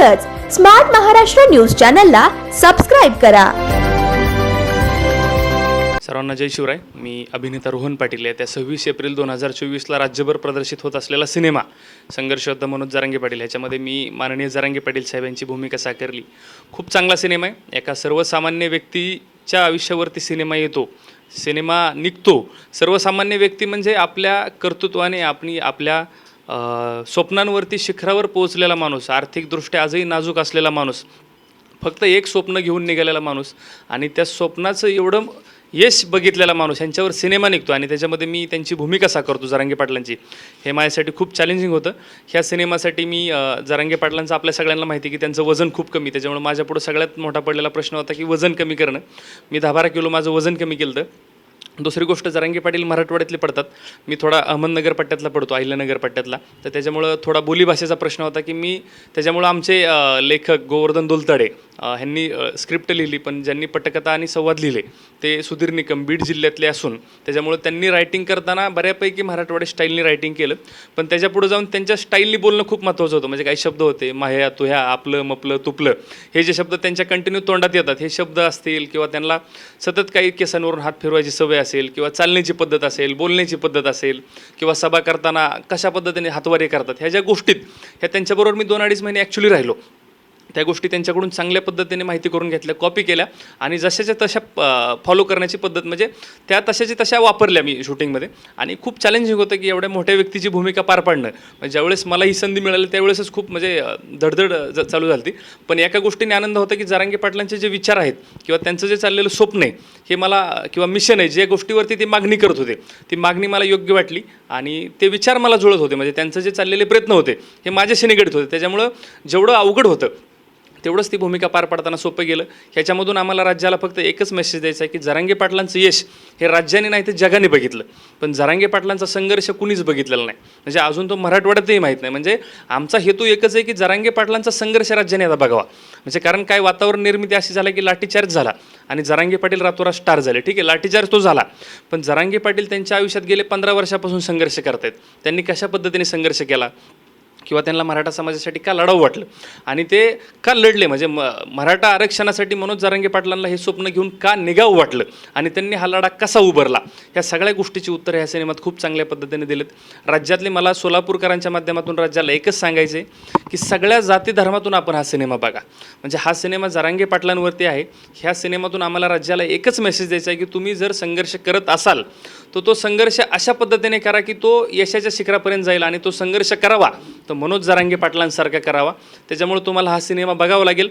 तसंच smart Maharashtra news चॅनलला subscribe करा. सर्वांना जय शिवराय. मी अभिनेता रोहन पाटील आहे. त्या सव्वीस एप्रिल दोन हजार चोवीसला राज्यभर प्रदर्शित होत असलेला सिनेमा संघर्ष होता मनोज जरांगे पाटील. ह्याच्यामध्ये मी माननीय जरांगे पाटील साहेब यांची भूमिका साकारली. खूप चांगला सिनेमा आहे. एका सर्वसामान्य व्यक्तीच्या आयुष्यावरती सिनेमा येतो सिनेमा निघतो. सर्वसामान्य व्यक्ती म्हणजे आपल्या कर्तृत्वाने आपली आपल्या स्वप्नांवरती शिखरावर पोहोचलेला माणूस आर्थिकदृष्ट्या आजही नाजूक असलेला माणूस फक्त एक स्वप्न घेऊन निघालेला माणूस आणि त्या स्वप्नाचं एवढं यश बघितलेला माणूस यांच्यावर सिनेमा निघतो आणि त्याच्यामध्ये मी त्यांची भूमिका साकारतो जरांगे पाटलांची. हे माझ्यासाठी खूप चॅलेंजिंग होतं. ह्या सिनेमासाठी मी जरांगे पाटलांचं आपल्या सगळ्यांना माहिती आहे की त्यांचं वजन खूप कमी त्याच्यामुळे माझ्यापुढं सगळ्यात मोठा पडलेला प्रश्न होता की वजन कमी करणं. मी दहा बारा किलो माझं वजन कमी केलं होतं दुसरी गोष्ट जरांगी पाटील मराठवाड्यातले पडतात. मी थोडा अहमदनगर पट्ट्यातला पडतो अहिल्यानगर पट्ट्यातला. तर त्याच्यामुळं थोडा बोलीभाषेचा प्रश्न होता की मी त्याच्यामुळं आमचे लेखक गोवर्धन दुलतडे ह्यांनी स्क्रिप्ट लिहिली पण ज्यांनी पटकथा आणि संवाद लिहिले ते सुधीर निकम बीड जिल्ह्यातले असून त्याच्यामुळं त्यांनी रायटिंग करताना बऱ्यापैकी मराठवाडी स्टाईलनी रायटिंग केलं. पण त्याच्यापुढे जाऊन त्यांच्या स्टाईलनी बोलणं खूप महत्त्वाचं होतं. म्हणजे काही शब्द होते माह्या तुह्या आपलं मपलं तुपलं हे जे शब्द त्यांच्या कंटिन्यू तोंडात येतात हे शब्द असतील किंवा त्यांना सतत काही केसांवरून हात फिरवायची सवय असेल किंवा चालण्याची पद्धत असेल बोलण्याची पद्धत असेल किंवा सभा करताना कशा पद्धतीने हातवारे करतात ह्या ज्या गोष्टीत ह्या त्यांच्याबरोबर मी दोन अडीच महिने ॲक्च्युली राहिलो. त्या गोष्टी त्यांच्याकडून चांगल्या पद्धतीने माहिती करून घेतल्या कॉपी केल्या आणि जशाच्या तशा फॉलो करण्याची पद्धत म्हणजे त्या तशाची तशा वापरल्या मी शूटिंगमध्ये आणि खूप चॅलेंजिंग होतं की एवढ्या मोठ्या व्यक्तीची भूमिका पार पाडणं. म्हणजे ज्यावेळेस मला ही संधी मिळाली त्यावेळेसच खूप म्हणजे धडधड ज- चालू झाली पण एका गोष्टीने आनंद होता की जारांगे पाटलांचे जे विचार आहेत किंवा त्यांचं जे चाललेलं स्वप्न आहे हे मला किंवा मिशन आहे जे गोष्टीवरती ते मागणी करत होते ती मागणी मला योग्य वाटली आणि ते विचार मला जुळत होते. म्हणजे त्यांचं जे चाललेले प्रयत्न होते हे माझ्याशी निगडीत होते. त्याच्यामुळं जेवढं अवघड होतं तेवढंच ती भूमिका पार पाडताना सोपं गेलं. ह्याच्यामधून आम्हाला राज्याला फक्त एकच मेसेज द्यायचा आहे की जरांगे पाटलांचं यश हे राज्याने नाही तर जगाने बघितलं. पण जरांगे पाटलांचा संघर्ष कुणीच बघितलेला नाही. म्हणजे अजून तो मराठवाड्यातही माहीत नाही. म्हणजे आमचा हेतू एकच आहे की जरांगे पाटलांचा संघर्ष राज्याने आता बघावा. म्हणजे कारण काय वातावरण निर्मिती अशी झाली की लाठीचार्ज झाला आणि जरांगे पाटील रातोरात स्टार झाले. ठीक आहे लाठीचार्ज तो झाला. पण जरांगे पाटील त्यांच्या आयुष्यात गेले पंधरा वर्षापासून संघर्ष करतायत. त्यांनी कशा पद्धतीने संघर्ष केला? किंवा त्यांना मराठा समाजासाठी का लढावं वाटलं? आणि ते का लढले? म्हणजे म मराठा आरक्षणासाठी मनोज जारंगे पाटलांना हे स्वप्न घेऊन का निघावं वाटलं? आणि त्यांनी हा लढा कसा उभारला? ह्या सगळ्या गोष्टीची उत्तरं ह्या सिनेमात खूप चांगल्या पद्धतीने दिलेत. राज्यातले मला सोलापूरकरांच्या माध्यमातून राज्याला एकच सांगायचं आहे की सगळ्या जाती धर्मातून आपण हा सिनेमा बघा. म्हणजे हा सिनेमा जारांगे पाटलांवरती आहे. ह्या सिनेमातून आम्हाला राज्याला एकच मेसेज द्यायचा आहे की तुम्ही जर संघर्ष करत असाल तर तो संघर्ष अशा पद्धतीने करा की तो यशाच्या शिखरापर्यंत जाईल आणि तो संघर्ष करावा. तर मनोज जरांगे पाटलांसारखा करावा. त्याच्यामुळे तुम्हाला हा सिनेमा बघावा लागेल.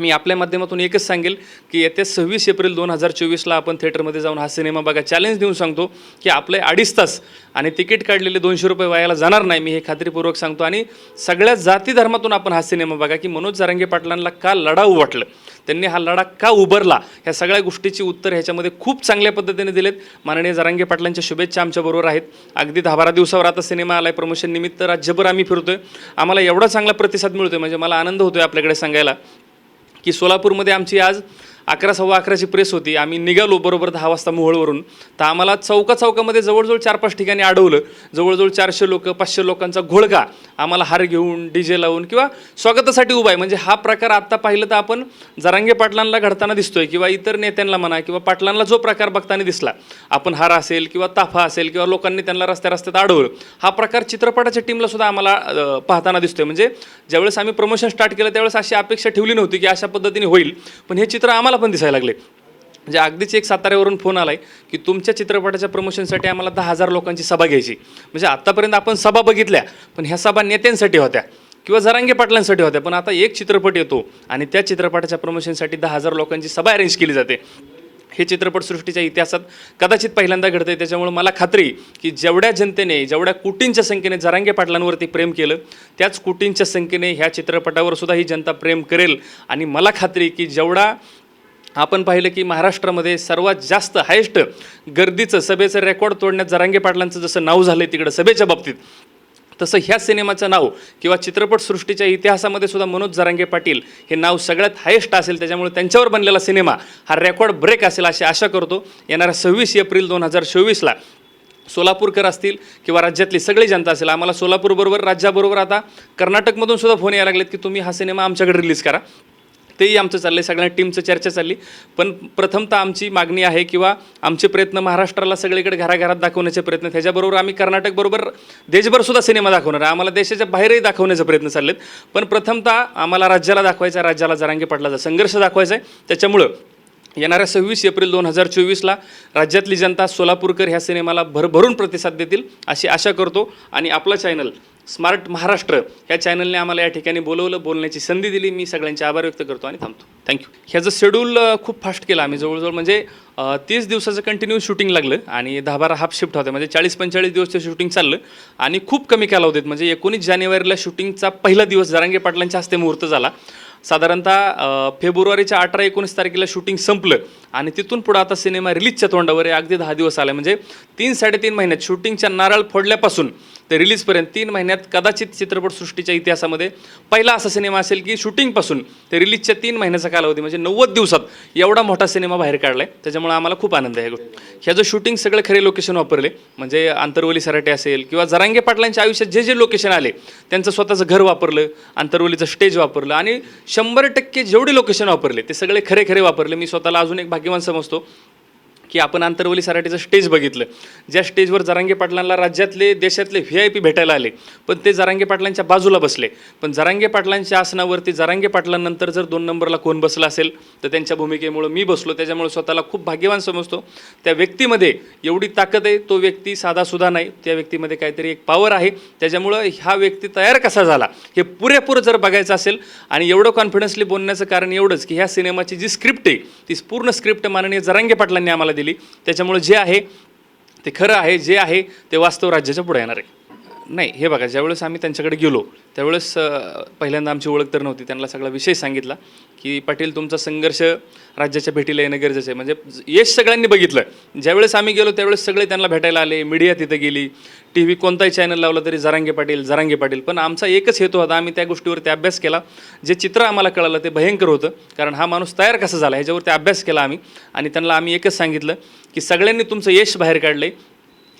मी आपल्या माध्यमातून एकच सांगेल की येत्या सव्वीस एप्रिल दोन हजार चोवीसला आपण थिएटरमध्ये जाऊन हा सिनेमा बघा. चॅलेंज देऊन सांगतो की आपले अडीच तास आणि तिकीट काढलेले दोनशे रुपये वायाला जाणार नाही मी हे खात्रीपूर्वक सांगतो. आणि सगळ्या जाती धर्मातून आपण हा सिनेमा बघा की मनोज जरांगे पाटलांना का लढाऊ वाटलं? त्यांनी हा लढा का उभारला? ह्या सगळ्या गोष्टीची उत्तर ह्याच्यामध्ये खूप चांगल्या पद्धतीने दिलेत. माननीय जरांगे पाटलांच्या शुभेच्छा आमच्याबरोबर आहेत. अगदी दहा बारा दिवसावर आता सिनेमा आलाय. प्रमोशन निमित्त राज्यभर आम्ही फिरतोय. आम्हाला एवढा चांगला प्रतिसाद मिळतोय. म्हणजे मला आनंद होतोय आपल्याकडे सांगायला. की सोलापूरमध्ये आमची आज अकरा सव्वा अकराची प्रेस होती. आम्ही निघालो बरोबर दहा वाजता मोहळवरून. तर आम्हाला चौका चौकामध्ये जवळजवळ चार पाच ठिकाणी अडवलं. जवळजवळ चारशे लोक पाचशे लोकांचा घोळका आम्हाला हार घेऊन डी जे लावून किंवा स्वागतासाठी उभा आहे. म्हणजे हा प्रकार आत्ता पाहिलं तर आपण जरांगे पाटलांना घडताना दिसतोय किंवा इतर नेत्यांना म्हणा किंवा पाटलांना जो प्रकार बघताना दिसला. आपण हार असेल किंवा ताफा असेल किंवा लोकांनी त्यांना रस्त्या रस्त्यात अडवलं. हा प्रकार चित्रपटाच्या टीमला सुद्धा आम्हाला पाहताना दिसतोय. म्हणजे ज्यावेळेस आम्ही प्रमोशन स्टार्ट केलं त्यावेळेस अशी अपेक्षा ठेवली नव्हती की अशा पद्धतीने होईल. पण हे चित्र आम्हाला पण दिसायला लागले. म्हणजे अगदीच एक साताऱ्यावरून फोन आला आहे की तुमच्या चित्रपटाच्या प्रमोशनसाठी आम्हाला दहा हजार लोकांची सभा घ्यायची. म्हणजे आत्तापर्यंत आपण सभा बघितल्या पण ह्या सभा नेत्यांसाठी होत्या किंवा जरांगे पाटलांसाठी होत्या. पण आता एक चित्रपट येतो आणि त्या चित्रपटाच्या प्रमोशनसाठी दहा हजार लोकांची सभा अरेंज केली जाते. हे चित्रपटसृष्टीच्या इतिहासात कदाचित पहिल्यांदा घडतंय. त्याच्यामुळे मला खात्री की जेवढ्या जनतेने जेवढ्या कोटींच्या संख्येने जरांगे पाटलांवरती प्रेम केलं त्याच कोटींच्या संख्येने ह्या चित्रपटावर सुद्धा ही जनता प्रेम करेल. आणि मला खात्री की जेवढा आपण पाहिलं की महाराष्ट्रामध्ये सर्वात जास्त हायेस्ट गर्दीचं सभेचं रेकॉर्ड तोडण्यात जरांगे पाटलांचं जसं नाव झालं तिकडं सभेच्या बाबतीत तसं ह्या सिनेमाचं नाव किंवा चित्रपटसृष्टीच्या इतिहासामध्ये सुद्धा मनोज जरांगे पाटील हे नाव सगळ्यात हायेस्ट असेल त्याच्यामुळे त्यांच्यावर बनलेला सिनेमा हा रेकॉर्ड ब्रेक असेल अशी आशा करतो. येणाऱ्या सव्वीस एप्रिल दोन हजार चोवीसला सोलापूरकर असतील किंवा राज्यातली सगळी जनता असेल आम्हाला सोलापूरबरोबर राज्याबरोबर आता कर्नाटकमधून सुद्धा फोन यायला लागलेत की तुम्ही हा सिनेमा आमच्याकडे रिलीज करा. तेही आमचं चाललं आहे सगळ्या टीमचं चर्चा चालली. पण प्रथमतः आमची मागणी आहे किंवा आमचे प्रयत्न महाराष्ट्राला सगळीकडे घराघरात दाखवण्याचे प्रयत्न त्याच्याबरोबर आम्ही कर्नाटकबरोबर देशभरसुद्धा सिनेमा दाखवणार आहे. आम्हाला देशाच्या बाहेरही दाखवण्याचे प्रयत्न चाललेत. पण प्रथमतः आम्हाला राज्याला दाखवायचा आहे. राज्याला जरांगे पाटलाचा संघर्ष दाखवायचा आहे. त्याच्यामुळं येणाऱ्या सव्वीस एप्रिल दोन हजार चोवीसला राज्यातली जनता सोलापूरकर ह्या सिनेमाला भरभरून प्रतिसाद देतील अशी आशा करतो. आणि आपलं चॅनल स्मार्ट महाराष्ट्र या चॅनलने आम्हाला या ठिकाणी बोलवलं बोलण्याची संधी दिली. मी सगळ्यांचे आभार व्यक्त करतो आणि थांबतो. थँक्यू ह्याचं शेड्यूल खूप फास्ट केलं आम्ही. जवळजवळ म्हणजे तीस दिवसाचं कंटिन्यू शूटिंग लागलं आणि दहा बारा हाफ शिफ्ट होते. म्हणजे चाळीस पंचेचाळीस दिवसचं शूटिंग चाललं आणि खूप कमी कालावधीत. म्हणजे एकोणीस जानेवारीला शूटिंगचा पहिला दिवस जरांगे पाटलांच्या हस्ते मुहूर्त झाला. साधारणतः फेब्रुवारीच्या अठरा एकोणीस तारखेला शूटिंग संपलं आणि तिथून पुढं आता सिनेमा रिलीजच्या तोंडावर आहे. अगदी दहा दिवस आले. म्हणजे तीन साडेतीन महिन्यात शूटिंगच्या नारळ फोडल्यापासून ते रिलीजपर्यंत तीन महिन्यात कदाचित चित्रपटसृष्टीच्या इतिहासामध्ये पहिला असा सिनेमा असेल की शूटिंगपासून ते रिलीजच्या तीन महिन्याचा कालावधी म्हणजे नव्वद दिवसात एवढा मोठा सिनेमा बाहेर काढला आहे त्याच्यामुळे आम्हाला खूप आनंद आहे ह्या जो ह्याचं शूटिंग सगळं खरे लोकेशन वापरले म्हणजे आंतरवली सराटे असेल किंवा जरांगे पाटलांच्या आयुष्यात जे जे लोकेशन आले त्यांचं स्वतःचं घर वापरलं आंतरवलीचं स्टेज वापरलं आणि शंभर टक्के जेवढे लोकेशन वापरले ते सगळे खरे खरे वापरले. मी स्वतःला अजून एक भाग्यवान समजतो. की आपण आंतरवली सराटीचं स्टेज बघितलं. ज्या स्टेजवर जरांगे पाटलांना राज्यातले देशातले व्ही आय पी भेटायला आले पण ते जरांगे पाटलांच्या बाजूला बसले. पण जरांगे पाटलांच्या आसनावरती जरांगे पाटलांनंतर जर दोन नंबरला कोण बसला असेल तर त्यांच्या भूमिकेमुळं मी बसलो त्याच्यामुळे स्वतःला खूप भाग्यवान समजतो. त्या व्यक्तीमध्ये एवढी ताकद आहे तो व्यक्ती साधासुद्धा नाही. त्या व्यक्तीमध्ये काहीतरी एक पॉवर आहे. त्याच्यामुळं हा व्यक्ती तयार कसा झाला हे पुरेपूर जर बघायचं असेल आणि एवढं कॉन्फिडन्सली बोलण्याचं कारण एवढंच की ह्या सिनेमाची जी स्क्रिप्ट आहे ती पूर्ण स्क्रिप्ट माननीय जरांगे पाटलांनी आम्हाला दिली. त्याच्यामुळे जे आहे ते खरं आहे जे आहे ते वास्तव राज्याच्या पुढे येणार आहे. नाही हे बघा ज्यावेळेस आम्ही त्यांच्याकडे गेलो त्यावेळेस पहिल्यांदा आमची ओळख तर नव्हती त्यांना सगळा विषय सांगितला की पाटील तुमचा संघर्ष राज्याच्या भेटीला येणं गरजेचं आहे. म्हणजे यश सगळ्यांनी बघितलं. ज्यावेळेस आम्ही गेलो त्यावेळेस सगळे त्यांना भेटायला आले मीडिया तिथं गेली टी व्ही कोणताही चॅनल लावला तरी जरांगे पाटील जरांगे पाटील. पण आमचा एकच हेतू होता आम्ही त्या गोष्टीवरती अभ्यास केला. जे चित्र आम्हाला कळालं ते भयंकर होतं कारण हा माणूस तयार कसा झाला ह्याच्यावरती अभ्यास केला आम्ही. आणि त्यांना आम्ही एकच सांगितलं की सगळ्यांनी तुमचं यश बाहेर काढलं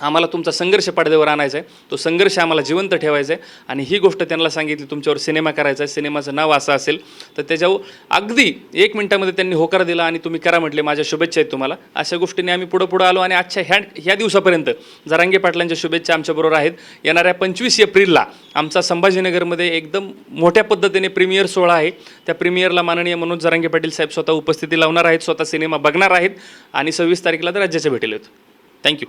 आम्हाला तुमचा संघर्ष पडद्यावर आणायचा आहे तो संघर्ष आम्हाला जिवंत ठेवायचा आहे आणि ही गोष्ट त्यांना सांगितली तुमच्यावर सिनेमा करायचा आहे. सिनेमाचं नाव असं असेल तर त्याच्यावर अगदी एक मिनिटामध्ये त्यांनी होकार दिला आणि तुम्ही करा म्हटले माझ्या शुभेच्छा आहेत तुम्हाला. अशा गोष्टीने आम्ही पुढं पुढं आलो आणि आजच्या ह्या ह्या दिवसापर्यंत जरांगे पाटलांच्या शुभेच्छा आमच्याबरोबर आहेत. येणाऱ्या पंचवीस एप्रिलला आमचा संभाजीनगरमध्ये एकदम मोठ्या पद्धतीने प्रीमियर सोहळा आहे. त्या प्रीमियरला माननीय मनोज जरांगे पाटील साहेब स्वतः उपस्थिती लावणार आहेत स्वतः सिनेमा बघणार आहेत आणि सव्वीस तारखेला तर राज्याच्या भेटेल आहेत थँक्यू